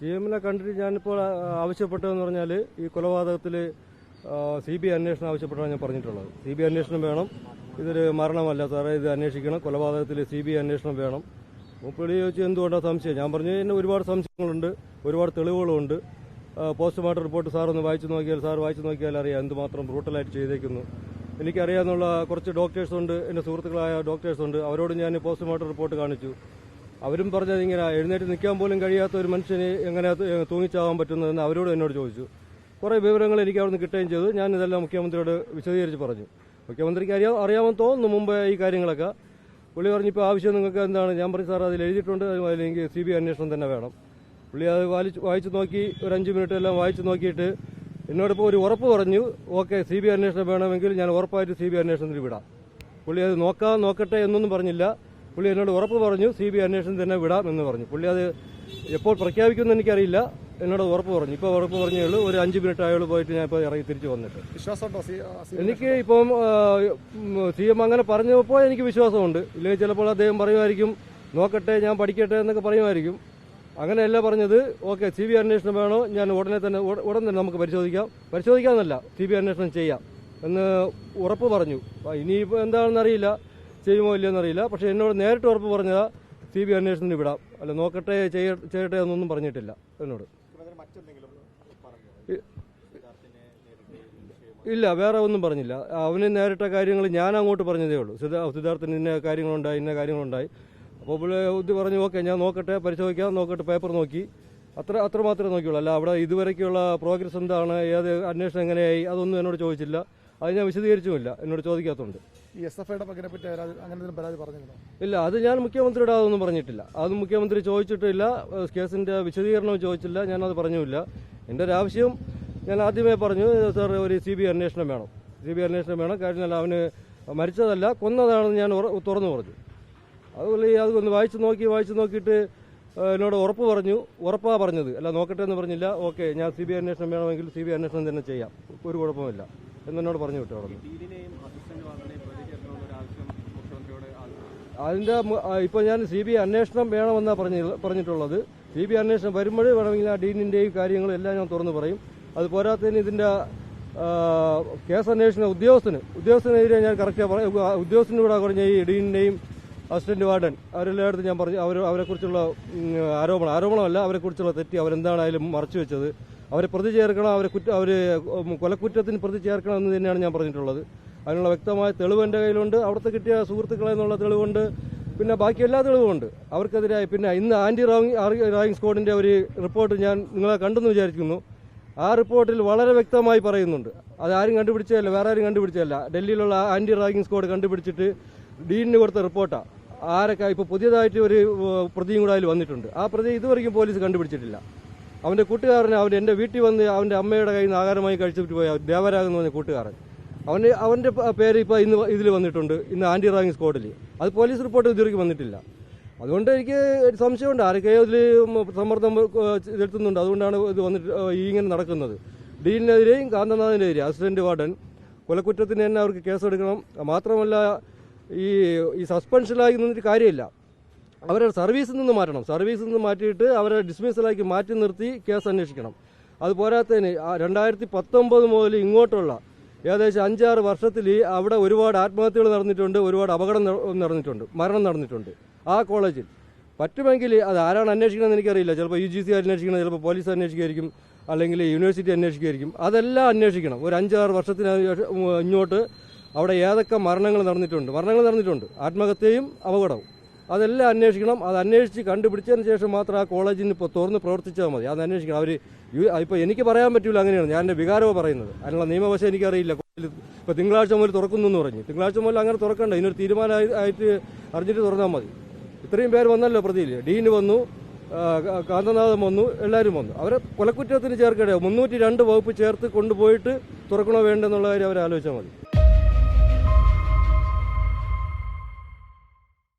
C എമ്മിനെ കണ്ടിട്ട് ഞാനിപ്പോൾ ആവശ്യപ്പെട്ടതെന്ന് പറഞ്ഞാൽ ഈ കൊലപാതകത്തിൽ സി ബി ഐ അന്വേഷണം ആവശ്യപ്പെട്ടാണ് ഞാൻ പറഞ്ഞിട്ടുള്ളത്. സി ബി ഐ അന്വേഷണം വേണം. ഇതൊരു മരണമല്ല സാറേ ഇത് അന്വേഷിക്കണം. കൊലപാതകത്തിൽ സി ബി ഐ അന്വേഷണം വേണം. മുപ്പടി ചോദിച്ചു എന്തുകൊണ്ടാണ് സംശയം? ഞാൻ പറഞ്ഞു എന്നെ ഒരുപാട് സംശയങ്ങളുണ്ട് ഒരുപാട് തെളിവുകളുണ്ട്. പോസ്റ്റ്മോർട്ടം റിപ്പോർട്ട് സാർ ഒന്ന് വായിച്ചു നോക്കിയാൽ സാർ വായിച്ചു നോക്കിയാൽ അറിയാം എന്തുമാത്രം ബ്രൂട്ടലായിട്ട് ചെയ്തേക്കുന്നു. എനിക്കറിയാവുന്ന കുറച്ച് ഡോക്ടേഴ്സുണ്ട് എന്റെ സുഹൃത്തുക്കളായ ഡോക്ടേഴ്സുണ്ട് അവരോട് ഞാൻ പോസ്റ്റ്മോർട്ടം റിപ്പോർട്ട് കാണിച്ചു. അവരും പറഞ്ഞത് ഇങ്ങനെ എഴുന്നേറ്റ് നിൽക്കാൻ പോലും കഴിയാത്ത ഒരു മനുഷ്യന് എങ്ങനെ തൂങ്ങിച്ചാവാൻ പറ്റുന്നതെന്ന് അവരോട് എന്നോട് ചോദിച്ചു. കുറേ വിവരങ്ങൾ എനിക്ക് അവിടുന്ന് കിട്ടുകയും ചെയ്തു. ഞാൻ ഇതെല്ലാം മുഖ്യമന്ത്രിയോട് വിശദീകരിച്ച് പറഞ്ഞു. മുഖ്യമന്ത്രിക്ക് അറിയാ അറിയാമെന്ന് തോന്നുന്നു മുമ്പ് ഈ കാര്യങ്ങളൊക്കെ. പുള്ളി പറഞ്ഞു ഇപ്പോൾ ആവശ്യം നിങ്ങൾക്ക് എന്താണ്? ഞാൻ പറഞ്ഞു സാർ അതിൽ എഴുതിയിട്ടുണ്ട്. അല്ലെങ്കിൽ സി ബി അന്വേഷണം തന്നെ വേണം. പുള്ളി അത് വായിച്ച് വായിച്ച് നോക്കി ഒരു അഞ്ച് മിനിറ്റ് എല്ലാം വായിച്ച് നോക്കിയിട്ട് എന്നോടിപ്പോൾ ഒരു ഉറപ്പ് പറഞ്ഞു ഓക്കെ സി ബി അന്വേഷണം വേണമെങ്കിൽ ഞാൻ ഉറപ്പായിട്ട് സി ബി ഐ അന്വേഷണത്തിന് വിടാം. പുള്ളി അത് നോക്കാം നോക്കട്ടെ എന്നൊന്നും പറഞ്ഞില്ല. പുള്ളി എന്നോട് ഉറപ്പ് പറഞ്ഞു സി ബി അന്വേഷണം തന്നെ വിടാം എന്ന് പറഞ്ഞു. പുള്ളി അത് എപ്പോൾ പ്രഖ്യാപിക്കുമെന്ന് എനിക്കറിയില്ല. എന്നോട് ഉറപ്പ് പറഞ്ഞു. ഇപ്പോൾ ഉറപ്പ് പറഞ്ഞേ ഉള്ളൂ. ഒരു അഞ്ച് മിനിറ്റ് അയാൾ പോയിട്ട് ഞാൻ ഇപ്പോൾ ഇറങ്ങി തിരിച്ചു വന്നിട്ട്. വിശ്വാസമുണ്ടോ? എനിക്ക് ഇപ്പം സി എം അങ്ങനെ പറഞ്ഞപ്പോൾ എനിക്ക് വിശ്വാസമുണ്ട്. ഇല്ലെങ്കിൽ ചിലപ്പോൾ അദ്ദേഹം പറയുമായിരിക്കും നോക്കട്ടെ ഞാൻ പഠിക്കട്ടെ എന്നൊക്കെ പറയുമായിരിക്കും. അങ്ങനെയല്ല പറഞ്ഞത്. ഓക്കെ സി ബി അന്വേഷണം വേണോ? ഞാൻ ഉടനെ തന്നെ ഉട- ഉടൻ തന്നെ നമുക്ക് പരിശോധിക്കാം. പരിശോധിക്കാമെന്നല്ല സി ബി അന്വേഷണം ചെയ്യാം എന്ന് ഉറപ്പ് പറഞ്ഞു. ഇനിയിപ്പോൾ എന്താണെന്ന് അറിയില്ല. ചെയ്യുമോ ഇല്ലയോ അറിയില്ല. പക്ഷേ എന്നോട് നേരിട്ട് ഉറപ്പ് പറഞ്ഞതാ സി ബി അന്വേഷണത്തിന് വിടാം. അല്ല നോക്കട്ടെ ചെയ്യ ചെയ്യട്ടെ എന്നൊന്നും പറഞ്ഞിട്ടില്ല എന്നോട്. ഇല്ല വേറെ ഒന്നും പറഞ്ഞില്ല. അവന് നേരിട്ട കാര്യങ്ങൾ ഞാൻ അങ്ങോട്ട് പറഞ്ഞതേ ഉള്ളൂ. സിദ്ധാ സിദ്ധാർത്ഥന് ഇന്ന കാര്യങ്ങളുണ്ടായി ഇന്ന കാര്യങ്ങളുണ്ടായി. അപ്പോൾ ഇത് പറഞ്ഞു ഓക്കെ ഞാൻ നോക്കട്ടെ പരിശോധിക്കാം. നോക്കട്ടെ പേപ്പർ നോക്കി. അത്ര അത്ര മാത്രമേ നോക്കിയുള്ളൂ. അല്ല അവിടെ ഇതുവരെയ്ക്കുള്ള പ്രോഗ്രസ് എന്താണ്? ഏത് അന്വേഷണം എങ്ങനെയായി? അതൊന്നും എന്നോട് ചോദിച്ചില്ല. അത് ഞാൻ വിശദീകരിച്ചുമില്ല. എന്നോട് ചോദിക്കാത്തതുണ്ട്. ഈ എസ് എഫ് ഐയുടെ പങ്കിനെ പറ്റി അങ്ങനെ പരാതി പറഞ്ഞിരുന്നോ ഇല്ല അത് ഞാൻ മുഖ്യമന്ത്രിയുടെ അതൊന്നും പറഞ്ഞിട്ടില്ല. അത് മുഖ്യമന്ത്രി ചോദിച്ചിട്ടില്ല കേസിന്റെ വിശദീകരണവും ചോദിച്ചില്ല ഞാനത് പറഞ്ഞില്ല എന്റെ ഒരു ആവശ്യം ഞാൻ ആദ്യമേ പറഞ്ഞു സാർ ഒരു സി ബി അന്വേഷണം വേണം. സി ബി അന്വേഷണം വേണം. കാര്യം അവന് മരിച്ചതല്ല കൊന്നതാണെന്ന് ഞാൻ തുറന്നു പറഞ്ഞു. അതുപോലെ അതൊന്ന് വായിച്ചു നോക്കി വായിച്ചു നോക്കിയിട്ട് എന്നോട് ഉറപ്പ് പറഞ്ഞു. ഉറപ്പാ പറഞ്ഞത്. അല്ല നോക്കട്ടെ എന്ന് പറഞ്ഞില്ല. ഓക്കെ ഞാൻ സി ബി അന്വേഷണം വേണമെങ്കിൽ സി ബി അന്വേഷണം തന്നെ ചെയ്യാം. ഒരു കുഴപ്പമില്ല എന്നോട് പറഞ്ഞു വിട്ടു അവിടെ അതിന്റെ ഇപ്പോൾ ഞാൻ സി ബി ഐ അന്വേഷണം വേണമെന്നാണ് പറഞ്ഞ പറഞ്ഞിട്ടുള്ളത്. സി ബി ഐ അന്വേഷണം വരുമ്പോഴേ വേണമെങ്കിൽ ആ ഡീനിന്റെയും കാര്യങ്ങളും എല്ലാം ഞാൻ തുറന്നു പറയും. അത് പോരാത്തതിന് ഇതിന്റെ കേസ് അന്വേഷണ ഉദ്യോഗസ്ഥന് ഉദ്യോഗസ്ഥനെതിരെ ഞാൻ കറക്റ്റ് ഉദ്യോഗസ്ഥനോട് പറഞ്ഞ ഈ ഡീനിന്റെയും അസിസ്റ്റന്റ് വാർഡൻ അവരെല്ലായിടത്തും ഞാൻ പറഞ്ഞു അവർ അവരെക്കുറിച്ചുള്ള ആരോപണം ആരോപണമല്ല അവരെക്കുറിച്ചുള്ള തെറ്റി അവരെന്താണായാലും മറച്ചു വെച്ചത്. അവരെ പ്രതി ചേർക്കണം അവരെ കുറ്റ അവർ കൊലക്കുറ്റത്തിന് പ്രതി ചേർക്കണം എന്ന് തന്നെയാണ് ഞാൻ പറഞ്ഞിട്ടുള്ളത്. അതിനുള്ള വ്യക്തമായ തെളിവ് എന്റെ കയ്യിലുണ്ട്. അവിടുത്തെ കിട്ടിയ സുഹൃത്തുക്കളെ എന്നുള്ള തെളിവുണ്ട്. പിന്നെ ബാക്കി എല്ലാ തെളിവുമുണ്ട് അവർക്കെതിരായി പിന്നെ ഇന്ന് ആന്റി റാങ് റായിങ് സ്ക്വാഡിന്റെ ഒരു റിപ്പോർട്ട് ഞാൻ നിങ്ങളെ കണ്ടെന്ന് വിചാരിക്കുന്നു. ആ റിപ്പോർട്ടിൽ വളരെ വ്യക്തമായി പറയുന്നുണ്ട്. അത് ആരും കണ്ടുപിടിച്ചതല്ല വേറെ ആരും കണ്ടുപിടിച്ചതല്ല. ഡൽഹിയിലുള്ള ആന്റി റാഗിംഗ് സ്ക്വാഡ് കണ്ടുപിടിച്ചിട്ട് ഡീനിന് കൊടുത്ത റിപ്പോർട്ടാണ് ആരൊക്കെ ഇപ്പോൾ പുതിയതായിട്ട് ഒരു പ്രതിയും കൂടെ അതിൽ വന്നിട്ടുണ്ട്. ആ പ്രതി ഇതുവരെയും പോലീസ് കണ്ടുപിടിച്ചിട്ടില്ല. അവന്റെ കൂട്ടുകാരന് അവൻ എന്റെ വീട്ടിൽ വന്ന് അവന്റെ അമ്മയുടെ കയ്യിൽ നിന്ന് ആഹാരമായി കഴിച്ചിട്ട് പോയ. ദേവരാഗ് എന്ന് പറഞ്ഞ കൂട്ടുകാരൻ. അവന്റെ അവന്റെ പേര് ഇപ്പോൾ ഇന്ന് ഇതിൽ വന്നിട്ടുണ്ട്. ഇന്ന് ആന്റി റാഗിംഗ് സ്ക്വാഡിൽ. അത് പോലീസ് റിപ്പോർട്ട് ഇതുവരെയ്ക്ക് വന്നിട്ടില്ല. അതുകൊണ്ട് എനിക്ക് സംശയമുണ്ട്. ആരൊക്കെയോ ഇതിൽ സമ്മർദ്ദം ചെലുത്തുന്നുണ്ട്. അതുകൊണ്ടാണ് ഇത് വന്നിട്ട് ഇങ്ങനെ നടക്കുന്നത്. ഡീലിനെതിരെയും കാന്തനാഥിനെതിരെ അസിസ്റ്റന്റ് വാർഡൻ കൊലക്കുറ്റത്തിന് തന്നെ അവർക്ക് കേസെടുക്കണം. മാത്രമല്ല ഈ ഈ സസ്പെൻഷനിലായി നിന്നിട്ട് കാര്യമില്ല. അവരെ സർവീസിൽ നിന്ന് മാറ്റണം. സർവീസിൽ നിന്ന് മാറ്റിയിട്ട് അവരെ ഡിസ്മിസലാക്കി മാറ്റി നിർത്തി കേസ് അന്വേഷിക്കണം. അത് പോരാത്തതിന് രണ്ടായിരത്തി പത്തൊമ്പത് മുതൽ ഇങ്ങോട്ടുള്ള ഏകദേശം അഞ്ചാറ് വർഷത്തിൽ അവിടെ ഒരുപാട് ആത്മഹത്യകൾ നടന്നിട്ടുണ്ട് ഒരുപാട് അപകടം നടന്നിട്ടുണ്ട് മരണം നടന്നിട്ടുണ്ട്. ആ കോളേജിൽ പറ്റുമെങ്കിൽ അത് ആരാണ് അന്വേഷിക്കണമെന്ന് എനിക്കറിയില്ല. ചിലപ്പോൾ യു ജി സി അന്വേഷിക്കണം ചിലപ്പോൾ പോലീസ് അന്വേഷിക്കുമായിരിക്കും അല്ലെങ്കിൽ യൂണിവേഴ്സിറ്റി അന്വേഷിക്കുമായിരിക്കും. അതെല്ലാം അന്വേഷിക്കണം. ഒരു അഞ്ചാറ് വർഷത്തിന് ഇങ്ങോട്ട് അവിടെ ഏതൊക്കെ മരണങ്ങൾ നടന്നിട്ടുണ്ട്. മരണങ്ങൾ നടന്നിട്ടുണ്ട്. ആത്മഹത്യയും അപകടവും. അതെല്ലാം അന്വേഷിക്കണം. അത് അന്വേഷിച്ച് കണ്ടുപിടിച്ചതിന് ശേഷം മാത്രം ആ കോളേജിന് ഇപ്പോൾ തുറന്ന് പ്രവർത്തിച്ചാൽ മതി. അത് അന്വേഷിക്കണം. അവർ ഇപ്പോൾ എനിക്ക് പറയാൻ പറ്റില്ല അങ്ങനെയാണ്. ഞാൻ എന്റെ വികാരമോ പറയുന്നത്. അതിനുള്ള നിയമവശം എനിക്കറിയില്ല ഇപ്പോൾ തിങ്കളാഴ്ച മുതൽ തുറക്കുന്നു എന്ന് പറഞ്ഞു. തിങ്കളാഴ്ച മുതൽ അങ്ങനെ തുറക്കണ്ട. ഇതിനൊരു തീരുമാനമായി ആയിട്ട് അറിഞ്ഞിട്ട് തുറന്നാൽ മതി. ഇത്രയും പേര് വന്നല്ലോ പ്രതിയിൽ. ഡീന് വന്നു കാന്തനാഥൻ വന്നു എല്ലാവരും വന്നു. അവരെ കൊലക്കുറ്റത്തിന് ചേർക്കട്ടെ മുന്നൂറ്റി രണ്ട് വകുപ്പ് ചേർത്ത് കൊണ്ടുപോയിട്ട് തുറക്കണോ വേണ്ടെന്നുള്ള കാര്യം അവർ ആലോചിച്ചാൽ മതി.